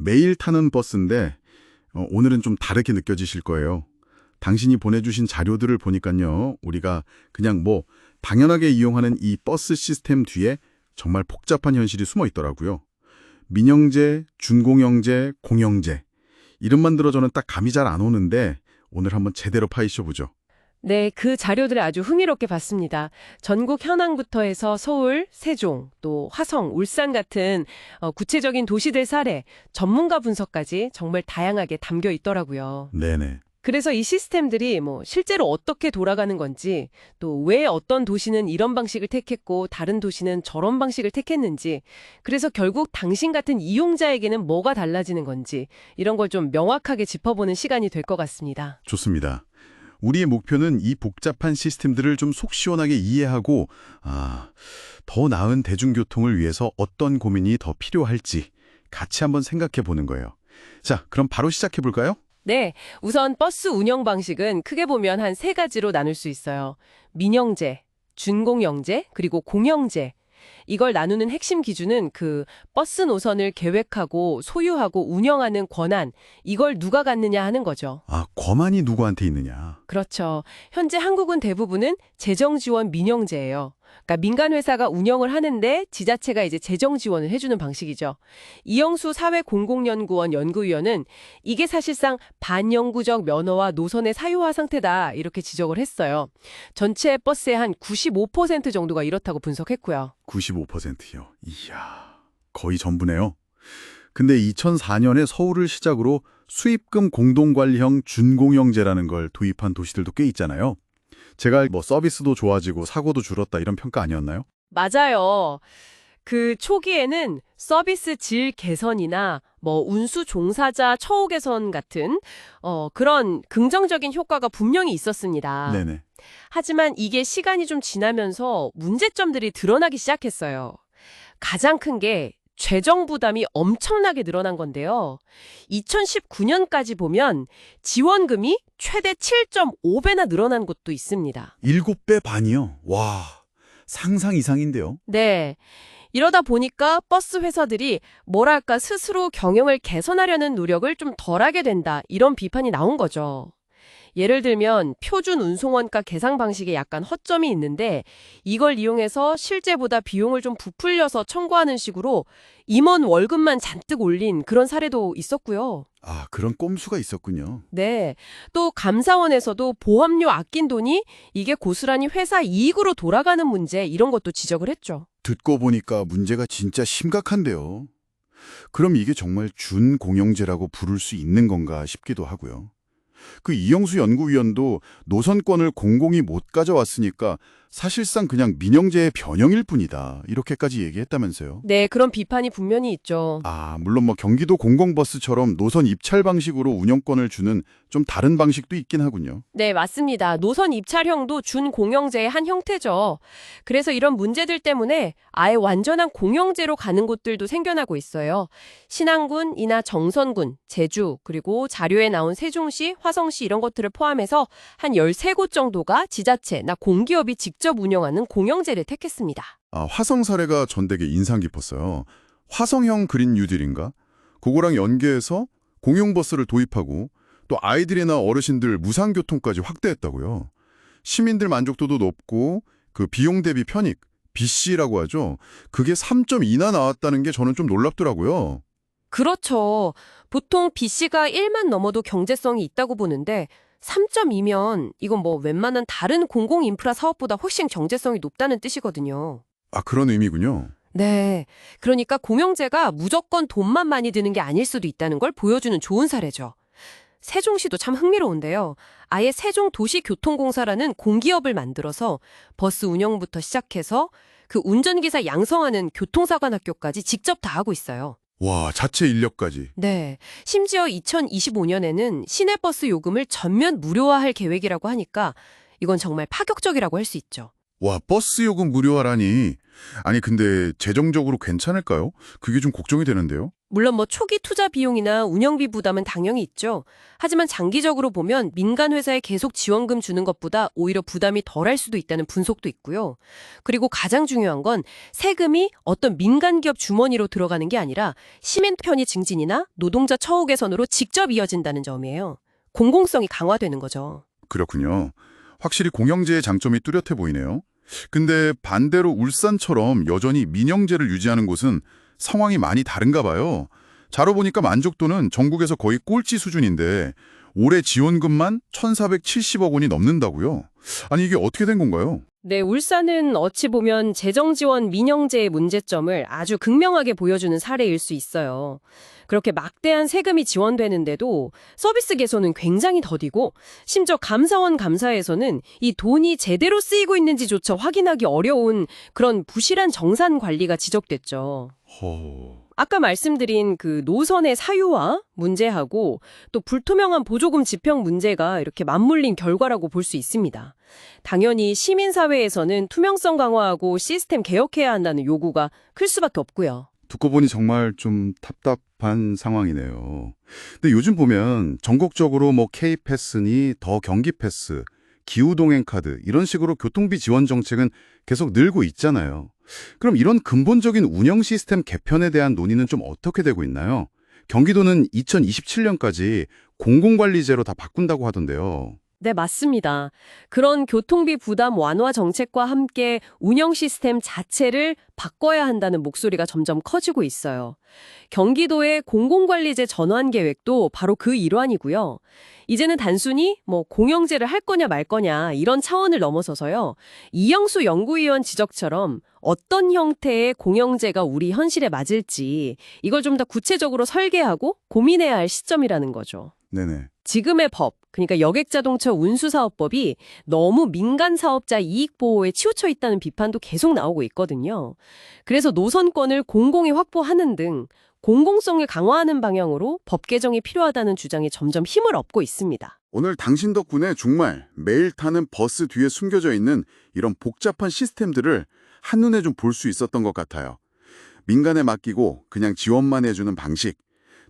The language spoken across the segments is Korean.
매일 타는 버스인데 어, 오늘은 좀 다르게 느껴지실 거예요. 당신이 보내주신 자료들을 보니까요. 우리가 그냥 뭐 당연하게 이용하는 이 버스 시스템 뒤에 정말 복잡한 현실이 숨어 있더라고요. 민영제, 준공영제, 공영제. 이름만 들어 저는 딱 감이 잘 안 오는데 오늘 한번 제대로 파헤쳐 보죠. 네, 그 자료들을 아주 흥미롭게 봤습니다. 전국 현황부터 해서 서울, 세종, 또 화성, 울산 같은 어, 구체적인 도시들 사례, 전문가 분석까지 정말 다양하게 담겨 있더라고요. 네네. 그래서 이 시스템들이 뭐 실제로 어떻게 돌아가는 건지, 또 왜 어떤 도시는 이런 방식을 택했고 다른 도시는 저런 방식을 택했는지, 그래서 결국 당신 같은 이용자에게는 뭐가 달라지는 건지 이런 걸 좀 명확하게 짚어보는 시간이 될 것 같습니다. 좋습니다. 우리의 목표는 이 복잡한 시스템들을 좀 속 시원하게 이해하고 아, 더 나은 대중교통을 위해서 어떤 고민이 더 필요할지 같이 한번 생각해 보는 거예요. 자, 그럼 바로 시작해 볼까요? 네, 우선 버스 운영 방식은 크게 보면 한 세 가지로 나눌 수 있어요. 민영제, 준공영제, 그리고 공영제. 이걸 나누는 핵심 기준은 그 버스 노선을 계획하고 소유하고 운영하는 권한, 이걸 누가 갖느냐 하는 거죠. 아, 권한이 누구한테 있느냐. 그렇죠. 현재 한국은 대부분은 재정 지원 민영제예요. 그러니까 민간 회사가 운영을 하는데 지자체가 이제 재정 지원을 해주는 방식이죠. 이영수 사회공공연구원 연구위원은 이게 사실상 반영구적 면허와 노선의 사유화 상태다 이렇게 지적을 했어요. 전체 버스의 한 95% 정도가 이렇다고 분석했고요. 95%요. 이야, 거의 전부네요. 근데 2004년에 서울을 시작으로 수입금 공동관리형 준공영제라는 걸 도입한 도시들도 꽤 있잖아요. 제가 뭐 서비스도 좋아지고 사고도 줄었다 이런 평가 아니었나요? 맞아요. 그 초기에는 서비스 질 개선이나 뭐 운수 종사자 처우 개선 같은 어 그런 긍정적인 효과가 분명히 있었습니다. 네네. 하지만 이게 시간이 좀 지나면서 문제점들이 드러나기 시작했어요. 가장 큰 게 재정 부담이 엄청나게 늘어난 건데요. 2019년까지 보면 지원금이 최대 7.5배나 늘어난 곳도 있습니다. 7배 반이요. 와, 상상 이상인데요. 네. 이러다 보니까 버스 회사들이 뭐랄까 스스로 경영을 개선하려는 노력을 좀 덜하게 된다. 이런 비판이 나온 거죠. 예를 들면 표준 운송원가 계상 방식에 약간 허점이 있는데 이걸 이용해서 실제보다 비용을 좀 부풀려서 청구하는 식으로 임원 월급만 잔뜩 올린 그런 사례도 있었고요. 아, 그런 꼼수가 있었군요. 네. 또 감사원에서도 보험료 아낀 돈이 이게 고스란히 회사 이익으로 돌아가는 문제 이런 것도 지적을 했죠. 듣고 보니까 문제가 진짜 심각한데요. 그럼 이게 정말 준공영제라고 부를 수 있는 건가 싶기도 하고요. 그 이영수 연구위원도 노선권을 공공이 못 가져왔으니까 사실상 그냥 민영제의 변형일 뿐이다. 이렇게까지 얘기했다면서요. 네, 그런 비판이 분명히 있죠. 아, 물론 뭐 경기도 공공버스처럼 노선 입찰 방식으로 운영권을 주는 좀 다른 방식도 있긴 하군요. 네, 맞습니다. 노선 입찰형도 준공영제의 한 형태죠. 그래서 이런 문제들 때문에 아예 완전한 공영제로 가는 곳들도 생겨나고 있어요. 신안군이나 정선군, 제주, 그리고 자료에 나온 세종시, 화성시 이런 것들을 포함해서 한 13곳 정도가 지자체나 공기업이 직접 운영하는 공영제를 택했습니다. 아, 화성 사례가 전 되게 인상 깊었어요. 화성형 그린 뉴딜인가? 그거랑 연계해서 공용버스를 도입하고 또 아이들이나 어르신들 무상교통까지 확대했다고요. 시민들 만족도도 높고 그 비용 대비 편익, BC라고 하죠. 그게 3.2나 나왔다는 게 저는 좀 놀랍더라고요. 그렇죠. 보통 BC가 1만 넘어도 경제성이 있다고 보는데 3.2면 이건 뭐 웬만한 다른 공공 인프라 사업보다 훨씬 경제성이 높다는 뜻이거든요. 아, 그런 의미군요. 네. 그러니까 공영제가 무조건 돈만 많이 드는 게 아닐 수도 있다는 걸 보여주는 좋은 사례죠. 세종시도 참 흥미로운데요. 아예 세종도시교통공사라는 공기업을 만들어서 버스 운영부터 시작해서 그 운전기사 양성하는 교통사관학교까지 직접 다 하고 있어요. 와, 자체 인력까지. 네. 심지어 2025년에는 시내버스 요금을 전면 무료화할 계획이라고 하니까 이건 정말 파격적이라고 할 수 있죠. 와, 버스 요금 무료화라니. 아니, 근데 재정적으로 괜찮을까요? 그게 좀 걱정이 되는데요. 물론 뭐 초기 투자 비용이나 운영비 부담은 당연히 있죠. 하지만 장기적으로 보면 민간 회사에 계속 지원금 주는 것보다 오히려 부담이 덜할 수도 있다는 분석도 있고요. 그리고 가장 중요한 건 세금이 어떤 민간 기업 주머니로 들어가는 게 아니라 시민 편의 증진이나 노동자 처우 개선으로 직접 이어진다는 점이에요. 공공성이 강화되는 거죠. 그렇군요. 확실히 공영제의 장점이 뚜렷해 보이네요. 근데 반대로 울산처럼 여전히 민영제를 유지하는 곳은 상황이 많이 다른가 봐요. 자료 보니까 만족도는 전국에서 거의 꼴찌 수준인데 올해 지원금만 1,470억 원이 넘는다고요? 아니 이게 어떻게 된 건가요? 네, 울산은 어찌 보면 재정 지원 민영제의 문제점을 아주 극명하게 보여주는 사례일 수 있어요. 그렇게 막대한 세금이 지원되는데도 서비스 개선은 굉장히 더디고 심지어 감사원 감사에서는 이 돈이 제대로 쓰이고 있는지조차 확인하기 어려운 그런 부실한 정산 관리가 지적됐죠. 허... 아까 말씀드린 그 노선의 사유화 문제하고 또 불투명한 보조금 집행 문제가 이렇게 맞물린 결과라고 볼 수 있습니다. 당연히 시민사회에서는 투명성 강화하고 시스템 개혁해야 한다는 요구가 클 수밖에 없고요. 듣고 보니 정말 좀 답답한 상황이네요. 근데 요즘 보면 전국적으로 뭐 K패스니 더 경기 패스, 기후동행 카드 이런 식으로 교통비 지원 정책은 계속 늘고 있잖아요. 그럼 이런 근본적인 운영 시스템 개편에 대한 논의는 좀 어떻게 되고 있나요? 경기도는 2027년까지 공공관리제로 다 바꾼다고 하던데요. 네, 맞습니다. 그런 교통비 부담 완화 정책과 함께 운영 시스템 자체를 바꿔야 한다는 목소리가 점점 커지고 있어요. 경기도의 공공관리제 전환 계획도 바로 그 일환이고요. 이제는 단순히 뭐 공영제를 할 거냐 말 거냐 이런 차원을 넘어서서요. 이영수 연구위원 지적처럼 어떤 형태의 공영제가 우리 현실에 맞을지 이걸 좀 더 구체적으로 설계하고 고민해야 할 시점이라는 거죠. 네네. 지금의 법, 그러니까 여객자동차 운수사업법이 너무 민간 사업자 이익 보호에 치우쳐 있다는 비판도 계속 나오고 있거든요. 그래서 노선권을 공공이 확보하는 등 공공성을 강화하는 방향으로 법 개정이 필요하다는 주장이 점점 힘을 얻고 있습니다. 오늘 당신 덕분에 정말 매일 타는 버스 뒤에 숨겨져 있는 이런 복잡한 시스템들을 한눈에 좀 볼 수 있었던 것 같아요. 민간에 맡기고 그냥 지원만 해주는 방식,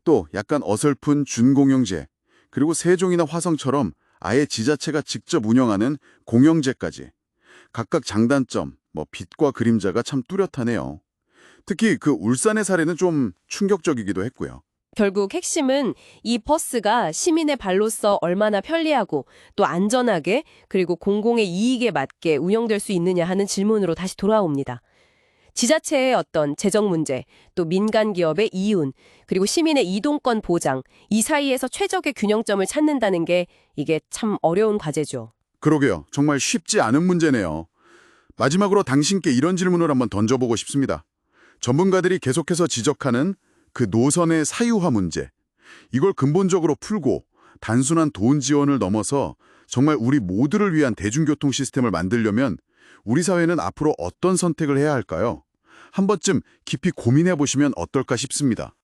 또 약간 어설픈 준공영제, 그리고 세종이나 화성처럼 아예 지자체가 직접 운영하는 공영제까지. 각각 장단점, 뭐 빛과 그림자가 참 뚜렷하네요. 특히 그 울산의 사례는 좀 충격적이기도 했고요. 결국 핵심은 이 버스가 시민의 발로서 얼마나 편리하고 또 안전하게 그리고 공공의 이익에 맞게 운영될 수 있느냐 하는 질문으로 다시 돌아옵니다. 지자체의 어떤 재정 문제, 또 민간 기업의 이윤, 그리고 시민의 이동권 보장, 이 사이에서 최적의 균형점을 찾는다는 게 이게 참 어려운 과제죠. 그러게요. 정말 쉽지 않은 문제네요. 마지막으로 당신께 이런 질문을 한번 던져보고 싶습니다. 전문가들이 계속해서 지적하는 그 노선의 사유화 문제. 이걸 근본적으로 풀고 단순한 돈 지원을 넘어서 정말 우리 모두를 위한 대중교통 시스템을 만들려면 우리 사회는 앞으로 어떤 선택을 해야 할까요? 한 번쯤 깊이 고민해 보시면 어떨까 싶습니다.